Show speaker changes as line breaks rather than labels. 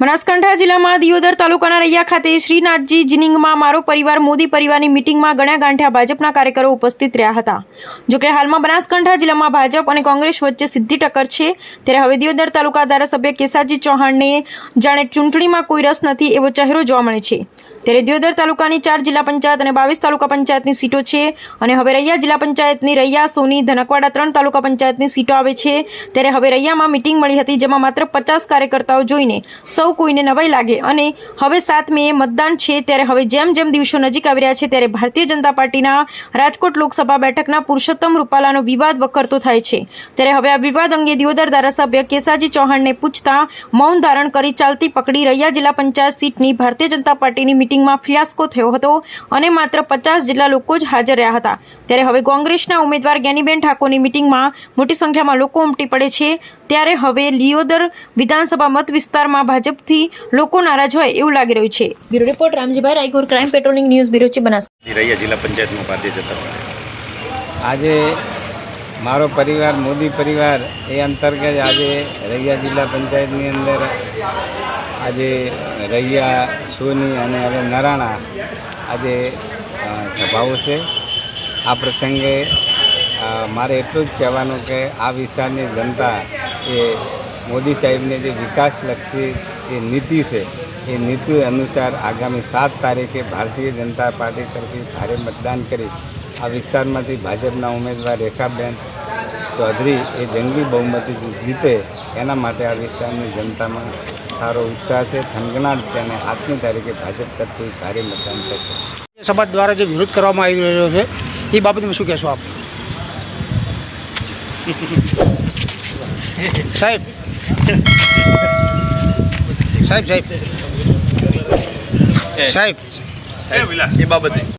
બનાસકાંઠા જિલ્લામાં દિયોદર તાલુકાના રૈયા ખાતે શ્રીનાથજી જીનિંગમાં મારો પરિવાર, મોદી પરિવારની મિટિંગમાં ગણ્યા ગાંઠ્યા ભાજપના કાર્યકરો ઉપસ્થિત રહ્યા હતા. જોકે હાલમાં બનાસકાંઠા જિલ્લામાં ભાજપ અને કોંગ્રેસ વચ્ચે સીધી ટક્કર છે. ત્યારે હવે દિયોદર તાલુકા ધારાસભ્ય કેસાજી ચૌહાણને જાણે ચૂંટણીમાં કોઈ રસ નથી એવો ચહેરો જોવા મળે છે. ત્યારે દિયોદર તાલુકાની ચાર જિલ્લા પંચાયત અને બાવીસ તાલુકા પંચાયતની સીટો છે. અને હવે રૈયા જિલ્લા પંચાયતની રૈયા, સોની, ધનકવાડા ત્રણ તાલુકા પંચાયતની સીટો આવે છે. ત્યારે હવે રૈયામાં મિટિંગ મળી હતી જેમાં માત્ર પચાસ કાર્યકર્તાઓ જોઈને સૌ કોઈને નવાઈ લાગે અને હવે સાત મે મતદાન છે. ત્યારે હવે જેમ જેમ દિવસો નજીક આવી રહ્યા છે ત્યારે ભારતીય જનતા પાર્ટીના રાજકોટ લોકસભા બેઠકના પુરુષોત્તમ રૂપાલાનો વિવાદ વકરતો થાય છે. ત્યારે હવે આ વિવાદ અંગે દિયોદર ધારાસભ્ય કેસાજી ચૌહાણને પૂછતા મૌન ધારણ કરી ચાલતી પકડી રૈયા જિલ્લા પંચાયત સીટની ભારતીય જનતા પાર્ટીની મિટિંગમાં ફિયાસ્કો થયો હતો અને માત્ર પચાસ જેટલા લોકો જ હાજર રહ્યા હતા. ત્યારે હવે કોંગ્રેસના ઉમેદવાર જ્ઞાનીબેન ઠાકોરની મિટિંગમાં મોટી સંખ્યામાં લોકો ઉમટી પડે છે. ત્યારે હવે લિયોદર વિધાનસભા મત વિસ્તારમાં ભાજપથી લોકો નારાજ હોય એવું લાગી રહ્યું છે. Bureau report Ramjibhai Raygor crime patrolling news bureau છે બનાસ
જિલ્લા પંચાયતમાં ભારતીય જનતા
આજે મારો પરિવાર મોદી પરિવાર એ અંતર્ગત આજે રૈયા જિલ્લા પંચાયતની અંદર આજે રૈયા સોની અને હવે નરાણા આજે સભાઓ છે. આ પ્રસંગે મારે એટલું જ કહેવાનું કે આ વિસ્તારની જનતા એ મોદી સાહેબની જે વિકાસલક્ષી જે નીતિ છે, એ નીતિ અનુસાર આગામી સાત તારીખે ભારતીય જનતા પાર્ટી તરફથી ભારે મતદાન કરી, આ વિસ્તારમાંથી ભાજપના ઉમેદવાર રેખાબેન ચૌધરી એ જંગી બહુમતીથી જીતે, એના માટે આ વિસ્તારની જનતામાં સારો ઉત્સાહ છે થનગનાટ છે અને આજની તારીખે ભાજપ તરફથી ભારે મતદાન થશે.
સમાજ દ્વારા જે વિરોધ કરવામાં આવી રહ્યો છે એ બાબતમાં શું કહેશો આપ? સાહેબ. સાહેબ સાહેબ. સાહેબ.
એ બાબતે.